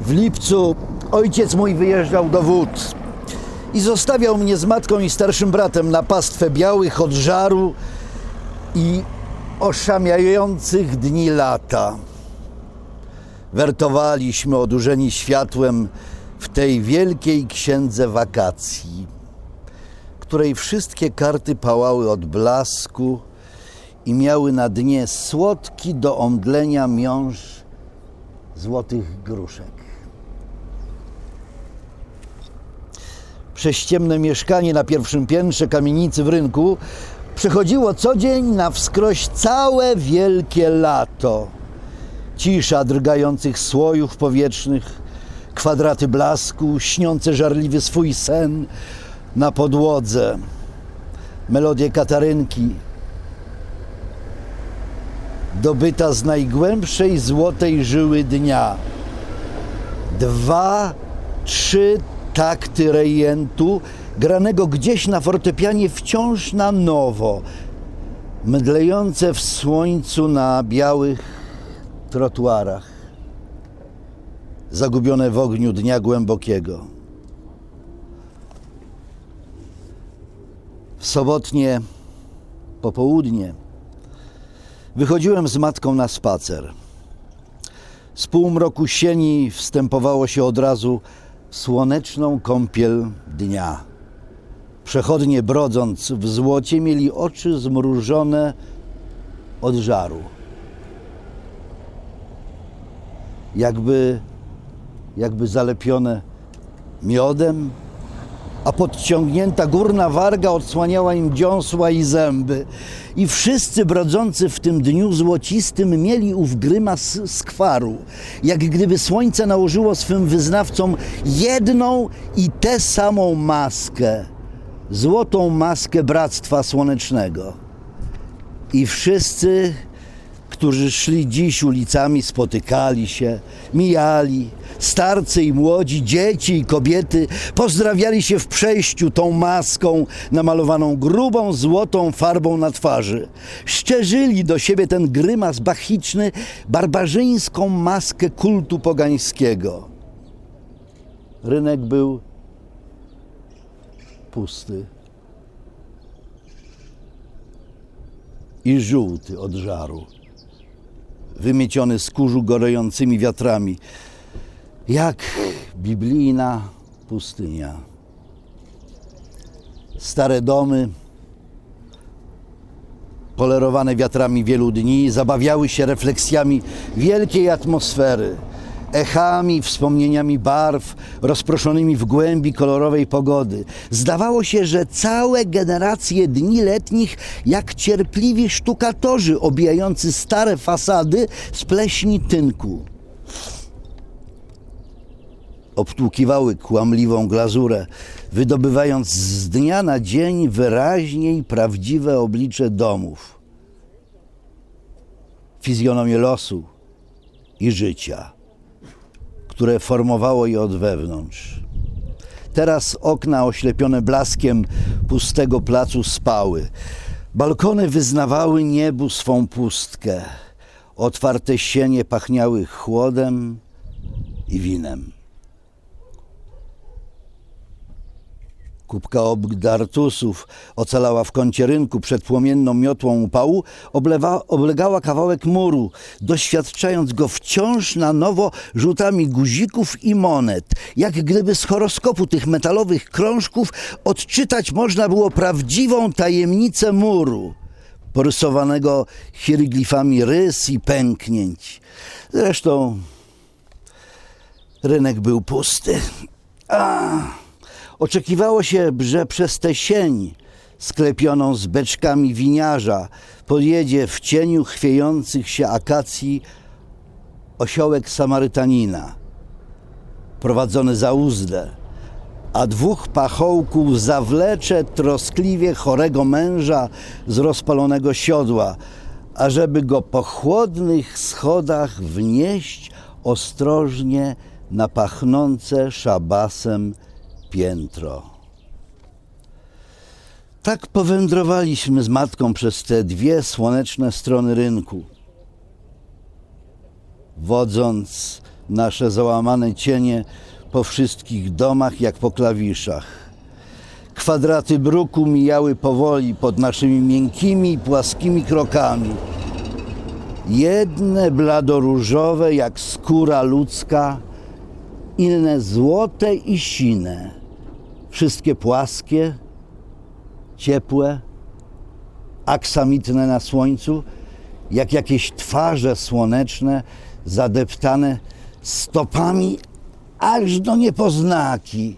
W lipcu ojciec mój wyjeżdżał do wód i zostawiał mnie z matką i starszym bratem na pastwę białych od żaru i oszamiających dni lata. Wertowaliśmy odurzeni światłem w tej wielkiej księdze wakacji, której wszystkie karty pałały od blasku i miały na dnie słodki do omdlenia miąższ złotych gruszek. Prześciemne mieszkanie na pierwszym piętrze kamienicy w rynku przechodziło co dzień na wskroś całe wielkie lato. Cisza drgających słojów powietrznych, kwadraty blasku, śniące żarliwy swój sen na podłodze, melodie katarynki, dobyta z najgłębszej złotej żyły dnia. Dwa, trzy takty rejentu, granego gdzieś na fortepianie wciąż na nowo, mdlejące w słońcu na białych trotuarach, zagubione w ogniu dnia głębokiego. W sobotnie popołudnie wychodziłem z matką na spacer. Z półmroku sieni wstępowało się od razu słoneczną kąpiel dnia. Przechodnie brodząc w złocie mieli oczy zmrużone od żaru. Jakby, jakby zalepione miodem, a podciągnięta górna warga odsłaniała im dziąsła i zęby. I wszyscy brodzący w tym dniu złocistym mieli ów grymas skwaru, jak gdyby słońce nałożyło swym wyznawcom jedną i tę samą maskę, złotą maskę Bractwa Słonecznego. I wszyscy, którzy szli dziś ulicami, spotykali się, mijali, starcy i młodzi, dzieci i kobiety, pozdrawiali się w przejściu tą maską namalowaną grubą, złotą farbą na twarzy. Szczerzyli do siebie ten grymas bachiczny, barbarzyńską maskę kultu pogańskiego. Rynek był pusty i żółty od żaru wymieciony z kurzu gorejącymi wiatrami, jak biblijna pustynia. Stare domy, polerowane wiatrami wielu dni, zabawiały się refleksjami wielkiej atmosfery, echami, wspomnieniami barw, rozproszonymi w głębi kolorowej pogody. Zdawało się, że całe generacje dni letnich, jak cierpliwi sztukatorzy obijający stare fasady z pleśni tynku. Obtłukiwały kłamliwą glazurę, wydobywając z dnia na dzień wyraźniej prawdziwe oblicze domów, fizjonomię losu i życia które formowało je od wewnątrz. Teraz okna oślepione blaskiem pustego placu spały. Balkony wyznawały niebu swą pustkę. Otwarte sienie pachniały chłodem i winem. Kubka obdartusów ocalała w kącie rynku przed płomienną miotłą upału, oblewa, oblegała kawałek muru, doświadczając go wciąż na nowo rzutami guzików i monet. Jak gdyby z horoskopu tych metalowych krążków odczytać można było prawdziwą tajemnicę muru, porysowanego hieroglifami rys i pęknięć. Zresztą rynek był pusty. A. Oczekiwało się, że przez tę sień sklepioną z beczkami winiarza podjedzie w cieniu chwiejących się akacji osiołek Samarytanina, prowadzony za uzdę, a dwóch pachołków zawlecze troskliwie chorego męża z rozpalonego siodła, ażeby go po chłodnych schodach wnieść ostrożnie na pachnące szabasem piętro. Tak powędrowaliśmy z matką przez te dwie słoneczne strony rynku. wodząc nasze załamane cienie po wszystkich domach jak po klawiszach. Kwadraty bruku mijały powoli pod naszymi miękkimi, płaskimi krokami. Jedne bladoróżowe jak skóra ludzka, inne złote i sine. Wszystkie płaskie, ciepłe, aksamitne na słońcu, jak jakieś twarze słoneczne, zadeptane stopami aż do niepoznaki,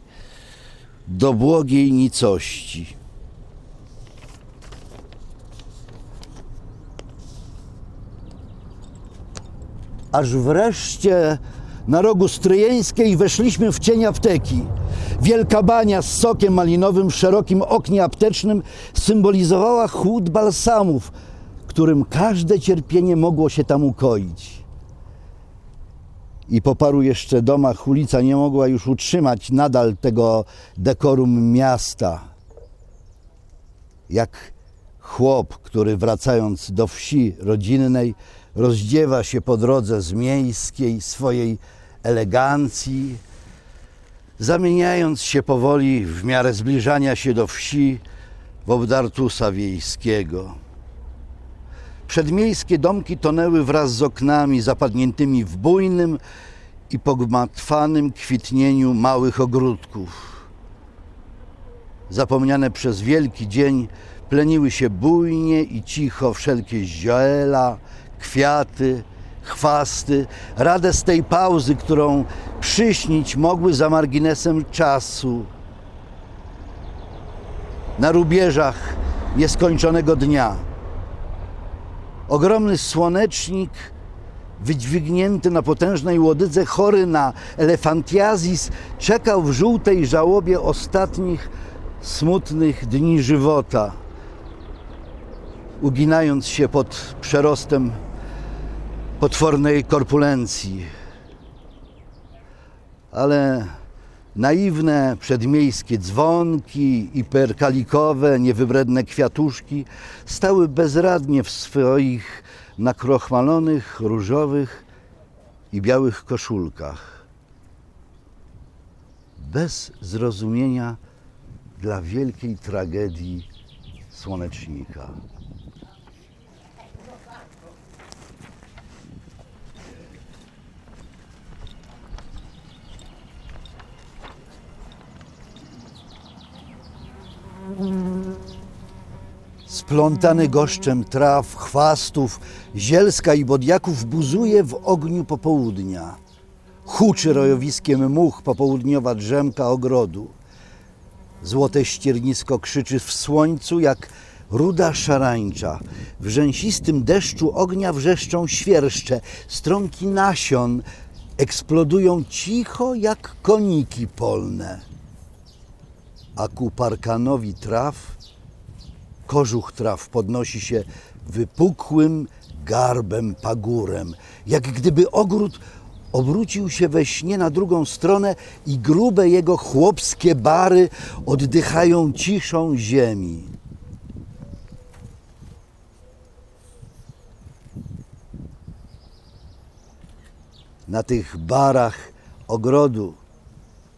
do błogiej nicości. Aż wreszcie na rogu Stryjeńskiej weszliśmy w cień apteki. Wielka bania z sokiem malinowym w szerokim oknie aptecznym symbolizowała chłód balsamów, którym każde cierpienie mogło się tam ukoić. I po paru jeszcze domach ulica nie mogła już utrzymać nadal tego dekorum miasta. Jak chłop, który wracając do wsi rodzinnej, rozdziewa się po drodze z miejskiej swojej elegancji, zamieniając się powoli w miarę zbliżania się do wsi w obdartusa wiejskiego. Przedmiejskie domki tonęły wraz z oknami zapadniętymi w bujnym i pogmatwanym kwitnieniu małych ogródków. Zapomniane przez wielki dzień pleniły się bujnie i cicho wszelkie zioła, kwiaty, chwasty, radę z tej pauzy, którą przyśnić mogły za marginesem czasu. Na rubieżach nieskończonego dnia. Ogromny słonecznik, wydźwignięty na potężnej łodydze, chory na elefantiazis, czekał w żółtej żałobie ostatnich smutnych dni żywota, uginając się pod przerostem potwornej korpulencji. Ale naiwne przedmiejskie dzwonki i perkalikowe, niewybredne kwiatuszki stały bezradnie w swoich nakrochmalonych, różowych i białych koszulkach. Bez zrozumienia dla wielkiej tragedii słonecznika. Splątany goszczem traw, chwastów, zielska i bodiaków buzuje w ogniu popołudnia. Huczy rojowiskiem much popołudniowa drzemka ogrodu. Złote ściernisko krzyczy w słońcu jak ruda szarańcza. W rzęsistym deszczu ognia wrzeszczą świerszcze. Strąki nasion eksplodują cicho jak koniki polne. A ku parkanowi traw kożuch traw podnosi się wypukłym garbem pagórem, jak gdyby ogród obrócił się we śnie na drugą stronę i grube jego chłopskie bary oddychają ciszą ziemi. Na tych barach ogrodu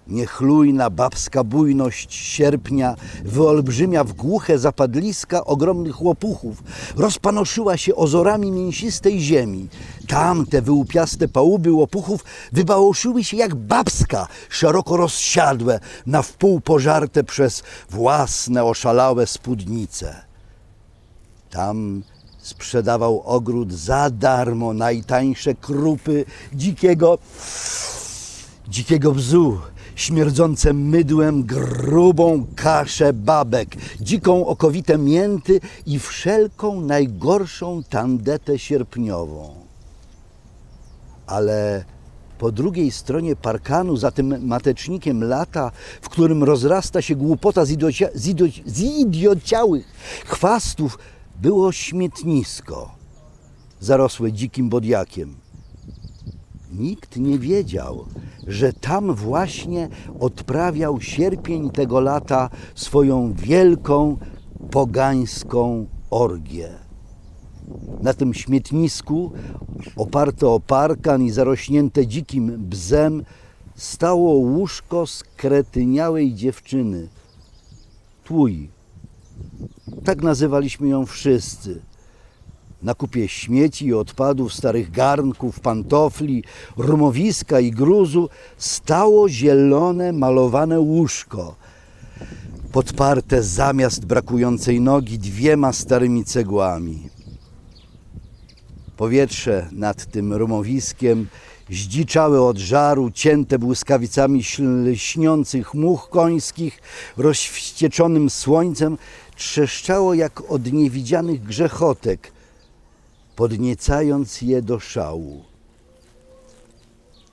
Niechlujna babska bujność sierpnia wyolbrzymia w głuche zapadliska ogromnych łopuchów. Rozpanoszyła się ozorami mięsistej ziemi. Tam te wyłupiaste pałuby łopuchów wybałoszyły się jak babska, szeroko rozsiadłe, na wpół pożarte przez własne oszalałe spódnice. Tam sprzedawał ogród za darmo najtańsze krupy dzikiego, dzikiego bzu, śmierdzące mydłem grubą kaszę babek, dziką okowitę mięty i wszelką najgorszą tandetę sierpniową. Ale po drugiej stronie parkanu, za tym matecznikiem lata, w którym rozrasta się głupota zidocia, zido, zidiociałych chwastów, było śmietnisko, zarosłe dzikim bodiakiem. Nikt nie wiedział, że tam właśnie odprawiał sierpień tego lata swoją wielką pogańską orgię. Na tym śmietnisku, oparte o parkan i zarośnięte dzikim bzem, stało łóżko skretyniałej dziewczyny. Tłuj. Tak nazywaliśmy ją wszyscy. Na kupie śmieci i odpadów, starych garnków, pantofli, rumowiska i gruzu stało zielone, malowane łóżko, podparte zamiast brakującej nogi dwiema starymi cegłami. Powietrze nad tym rumowiskiem zdziczałe od żaru, cięte błyskawicami śniących much końskich, rozwścieczonym słońcem, trzeszczało jak od niewidzianych grzechotek, podniecając je do szału.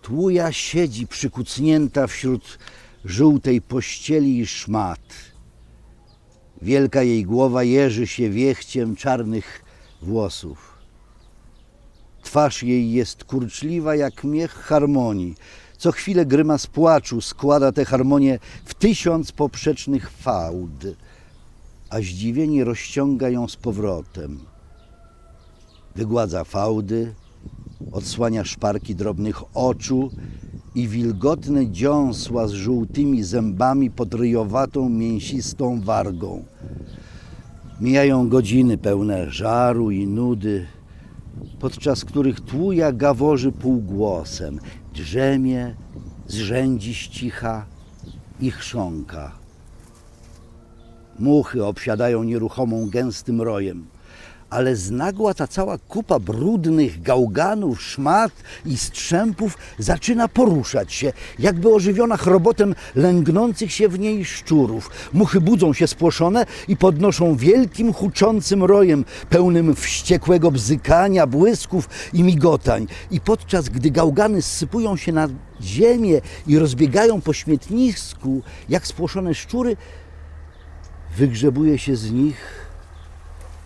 Tłuja siedzi przykucnięta wśród żółtej pościeli i szmat. Wielka jej głowa jeży się wiechciem czarnych włosów. Twarz jej jest kurczliwa jak miech harmonii. Co chwilę grymas płaczu składa tę harmonię w tysiąc poprzecznych fałd, a zdziwienie rozciąga ją z powrotem. Wygładza fałdy, odsłania szparki drobnych oczu i wilgotne dziąsła z żółtymi zębami pod ryjowatą, mięsistą wargą. Mijają godziny pełne żaru i nudy, podczas których tłuja gaworzy półgłosem, drzemie, zrzędzi ścicha i chrząka. Muchy obsiadają nieruchomą gęstym rojem, ale znagła ta cała kupa brudnych gałganów, szmat i strzępów zaczyna poruszać się, jakby ożywiona chrobotem lęgnących się w niej szczurów. Muchy budzą się spłoszone i podnoszą wielkim, huczącym rojem, pełnym wściekłego bzykania, błysków i migotań. I podczas gdy gałgany zsypują się na ziemię i rozbiegają po śmietnisku, jak spłoszone szczury, wygrzebuje się z nich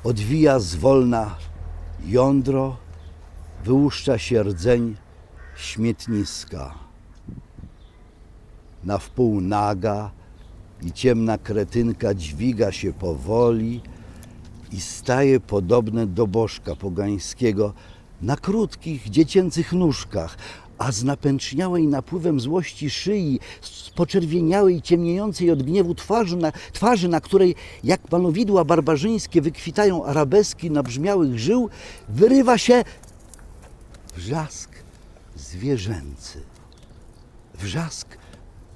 odwija zwolna jądro, wyłuszcza się rdzeń śmietniska. Na wpół naga i ciemna kretynka dźwiga się powoli i staje podobne do bożka pogańskiego na krótkich, dziecięcych nóżkach, a z napęczniałej napływem złości szyi, z poczerwieniałej, ciemniejącej od gniewu twarzy na, twarzy, na której jak malowidła barbarzyńskie wykwitają arabeski nabrzmiałych żył, wyrywa się wrzask zwierzęcy. Wrzask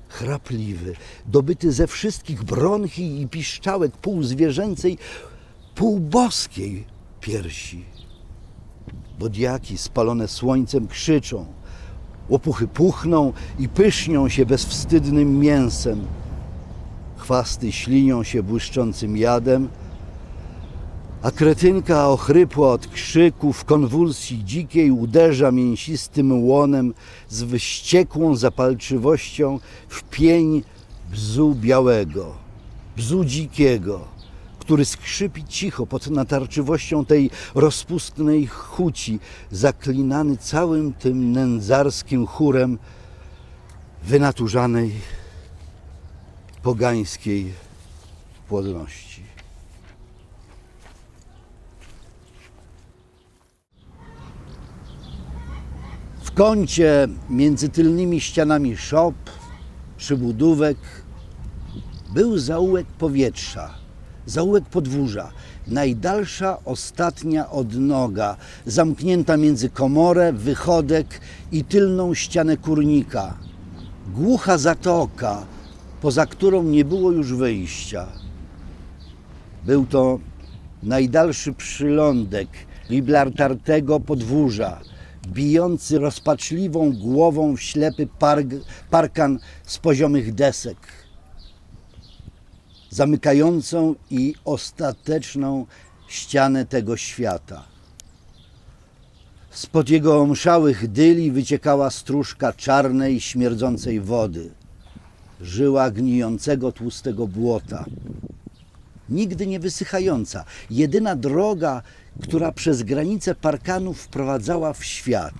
chrapliwy, dobyty ze wszystkich bronchi i piszczałek półzwierzęcej, półboskiej piersi. Bodiaki spalone słońcem krzyczą, Łopuchy puchną i pysznią się bezwstydnym mięsem. Chwasty ślinią się błyszczącym jadem, a kretynka ochrypła od krzyków, konwulsji dzikiej uderza mięsistym łonem z wściekłą zapalczywością w pień bzu białego, bzu dzikiego który skrzypi cicho pod natarczywością tej rozpustnej chuci, zaklinany całym tym nędzarskim chórem wynaturzanej pogańskiej płodności. W kącie między tylnymi ścianami szop, przybudówek był zaułek powietrza zaułek podwórza, najdalsza ostatnia odnoga, zamknięta między komorę, wychodek i tylną ścianę kurnika. Głucha zatoka, poza którą nie było już wyjścia. Był to najdalszy przylądek Liblartartego podwórza, bijący rozpaczliwą głową w ślepy park, parkan z poziomych desek zamykającą i ostateczną ścianę tego świata. Spod jego omszałych dyli wyciekała stróżka czarnej, śmierdzącej wody, żyła gnijącego tłustego błota. Nigdy nie wysychająca, jedyna droga, która przez granice parkanów wprowadzała w świat.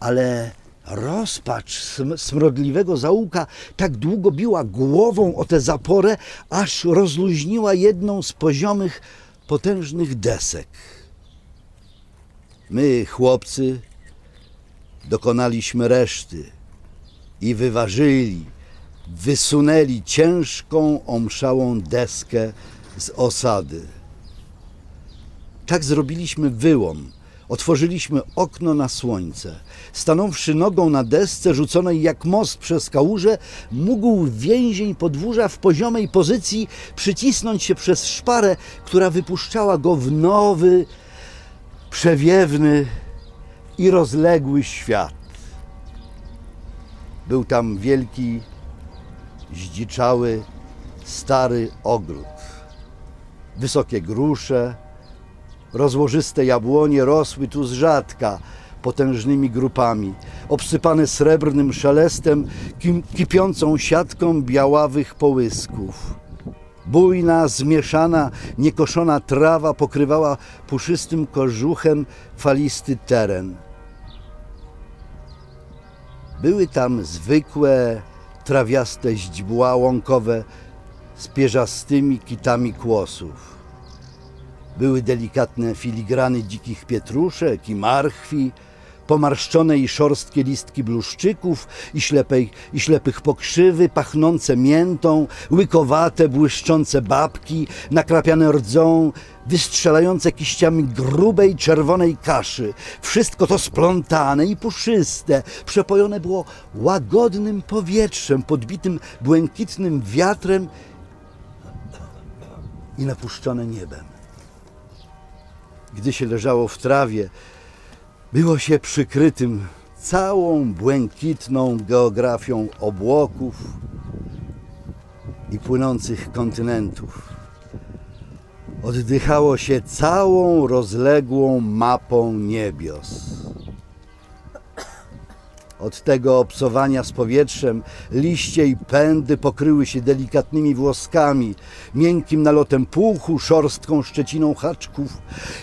Ale Rozpacz smrodliwego zaułka tak długo biła głową o tę zaporę, aż rozluźniła jedną z poziomych, potężnych desek. My, chłopcy, dokonaliśmy reszty i wyważyli, wysunęli ciężką, omszałą deskę z osady. Tak zrobiliśmy wyłom. Otworzyliśmy okno na słońce. Stanąwszy nogą na desce rzuconej jak most przez kałużę, mógł więzień podwórza w poziomej pozycji przycisnąć się przez szparę, która wypuszczała go w nowy, przewiewny i rozległy świat. Był tam wielki, zdziczały, stary ogród. Wysokie grusze, rozłożyste jabłonie rosły tu z rzadka, potężnymi grupami, obsypane srebrnym szelestem, kipiącą siatką białawych połysków. Bujna, zmieszana, niekoszona trawa pokrywała puszystym kożuchem falisty teren. Były tam zwykłe, trawiaste źdźbła łąkowe z pierzastymi kitami kłosów. Były delikatne filigrany dzikich pietruszek i marchwi, pomarszczone i szorstkie listki bluszczyków i, ślepej, i ślepych pokrzywy, pachnące miętą, łykowate, błyszczące babki, nakrapiane rdzą, wystrzelające kiściami grubej, czerwonej kaszy. Wszystko to splątane i puszyste, przepojone było łagodnym powietrzem, podbitym błękitnym wiatrem i napuszczone niebem gdy się leżało w trawie, było się przykrytym całą błękitną geografią obłoków i płynących kontynentów. Oddychało się całą rozległą mapą niebios. Od tego obcowania z powietrzem liście i pędy pokryły się delikatnymi włoskami, miękkim nalotem puchu, szorstką szczeciną haczków,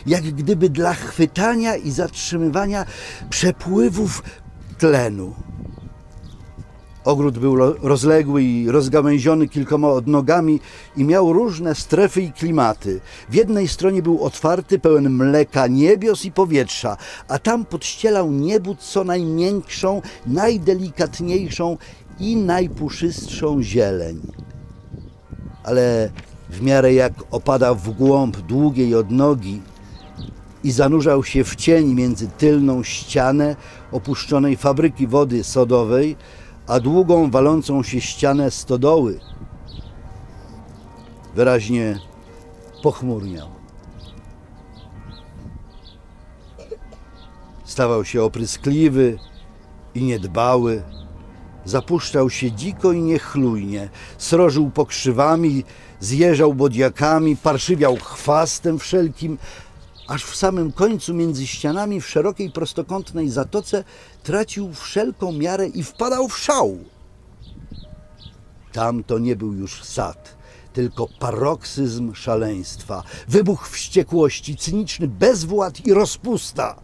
jak gdyby dla chwytania i zatrzymywania przepływów tlenu. Ogród był ro- rozległy i rozgałęziony kilkoma odnogami i miał różne strefy i klimaty. W jednej stronie był otwarty, pełen mleka, niebios i powietrza, a tam podścielał niebu co najmiększą, najdelikatniejszą i najpuszystszą zieleń. Ale w miarę jak opadał w głąb długiej odnogi i zanurzał się w cień między tylną ścianę opuszczonej fabryki wody sodowej, a długą, walącą się ścianę stodoły. Wyraźnie pochmurniał. Stawał się opryskliwy i niedbały. Zapuszczał się dziko i niechlujnie, srożył pokrzywami, zjeżał bodiakami, parszywiał chwastem wszelkim, aż w samym końcu między ścianami w szerokiej prostokątnej zatoce tracił wszelką miarę i wpadał w szał. Tam to nie był już sad, tylko paroksyzm szaleństwa, wybuch wściekłości, cyniczny bezwład i rozpusta.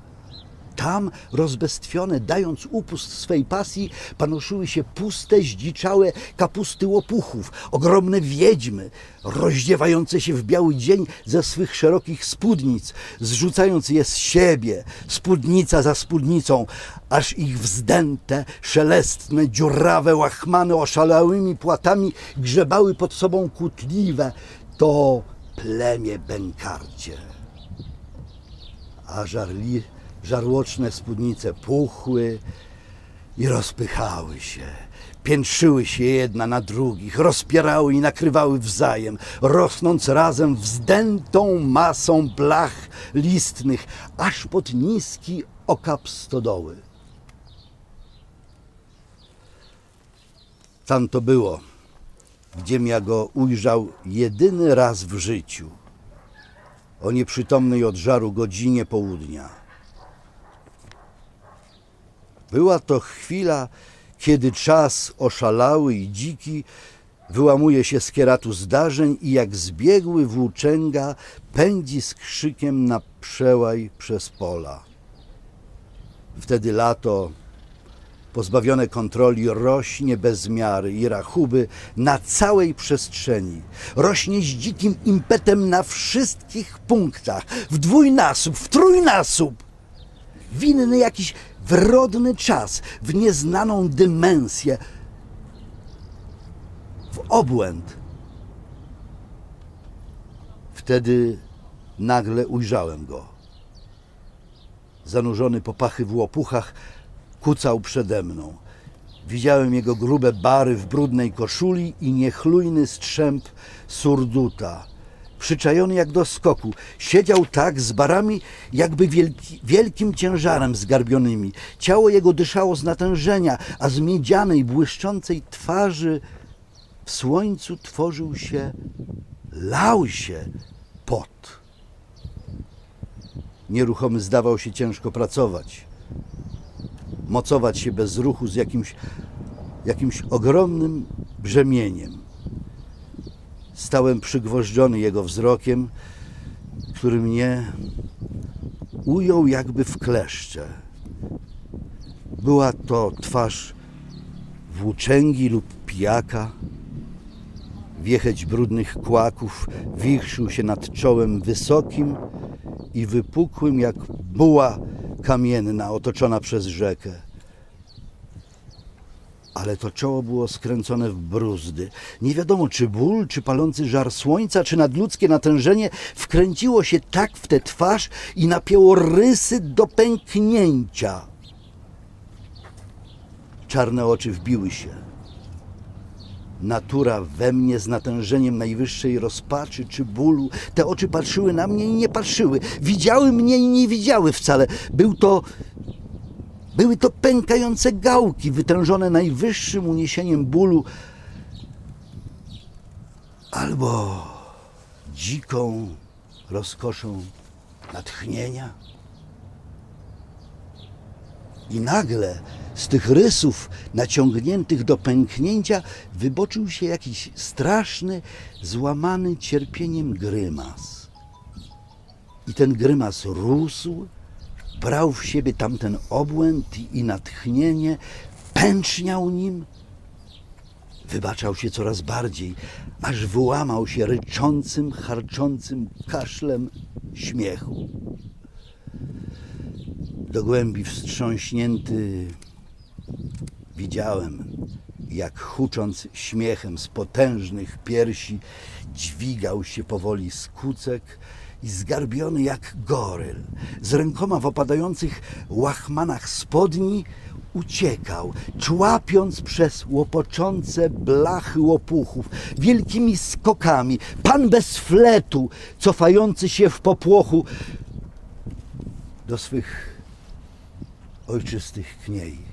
Tam, rozbestwione, dając upust swej pasji, panoszyły się puste, zdziczałe kapusty łopuchów, ogromne wiedźmy, rozdziewające się w biały dzień ze swych szerokich spódnic, zrzucając je z siebie, spódnica za spódnicą, aż ich wzdęte, szelestne, dziurawe łachmany oszalałymi płatami grzebały pod sobą kłótliwe. To plemię bękarcie a żarli, żarłoczne spódnice puchły i rozpychały się. Piętrzyły się jedna na drugich, rozpierały i nakrywały wzajem, rosnąc razem wzdętą masą blach listnych, aż pod niski okap stodoły. Tam to było, gdziem ja go ujrzał jedyny raz w życiu o nieprzytomnej od żaru godzinie południa. Była to chwila, kiedy czas oszalały i dziki wyłamuje się z kieratu zdarzeń i jak zbiegły włóczęga pędzi z krzykiem na przełaj przez pola. Wtedy lato, pozbawione kontroli, rośnie bez miary i rachuby na całej przestrzeni. Rośnie z dzikim impetem na wszystkich punktach, w dwójnasób, w trójnasób. W inny jakiś wrodny czas, w nieznaną dymensję, w obłęd. Wtedy nagle ujrzałem go. Zanurzony po pachy w łopuchach, kucał przede mną. Widziałem jego grube bary w brudnej koszuli i niechlujny strzęp surduta. Przyczajony jak do skoku, siedział tak z barami, jakby wielki, wielkim ciężarem zgarbionymi. Ciało jego dyszało z natężenia, a z miedzianej, błyszczącej twarzy w słońcu tworzył się, lał się pot. Nieruchomy zdawał się ciężko pracować mocować się bez ruchu z jakimś, jakimś ogromnym brzemieniem. Stałem przygwożdżony jego wzrokiem, który mnie ujął jakby w kleszcze. Była to twarz włóczęgi lub pijaka. Wiecheć brudnych kłaków wichrzył się nad czołem wysokim i wypukłym jak buła kamienna otoczona przez rzekę. Ale to czoło było skręcone w bruzdy. Nie wiadomo, czy ból, czy palący żar słońca, czy nadludzkie natężenie wkręciło się tak w tę twarz i napięło rysy do pęknięcia. Czarne oczy wbiły się. Natura we mnie z natężeniem najwyższej rozpaczy czy bólu. Te oczy patrzyły na mnie i nie patrzyły. Widziały mnie i nie widziały wcale. Był to. Były to pękające gałki, wytężone najwyższym uniesieniem bólu, albo dziką rozkoszą natchnienia. I nagle z tych rysów naciągniętych do pęknięcia wyboczył się jakiś straszny, złamany cierpieniem grymas. I ten grymas rósł, brał w siebie tamten obłęd i- natchnienie, pęczniał nim, wybaczał się coraz bardziej, aż wyłamał się ryczącym, harczącym kaszlem śmiechu. Do głębi wstrząśnięty, widziałem, jak hucząc śmiechem z potężnych piersi dźwigał się powoli skucek i zgarbiony jak goryl, z rękoma w opadających łachmanach spodni uciekał, człapiąc przez łopoczące blachy łopuchów, wielkimi skokami, pan bez fletu, cofający się w popłochu do swych ojczystych kniei.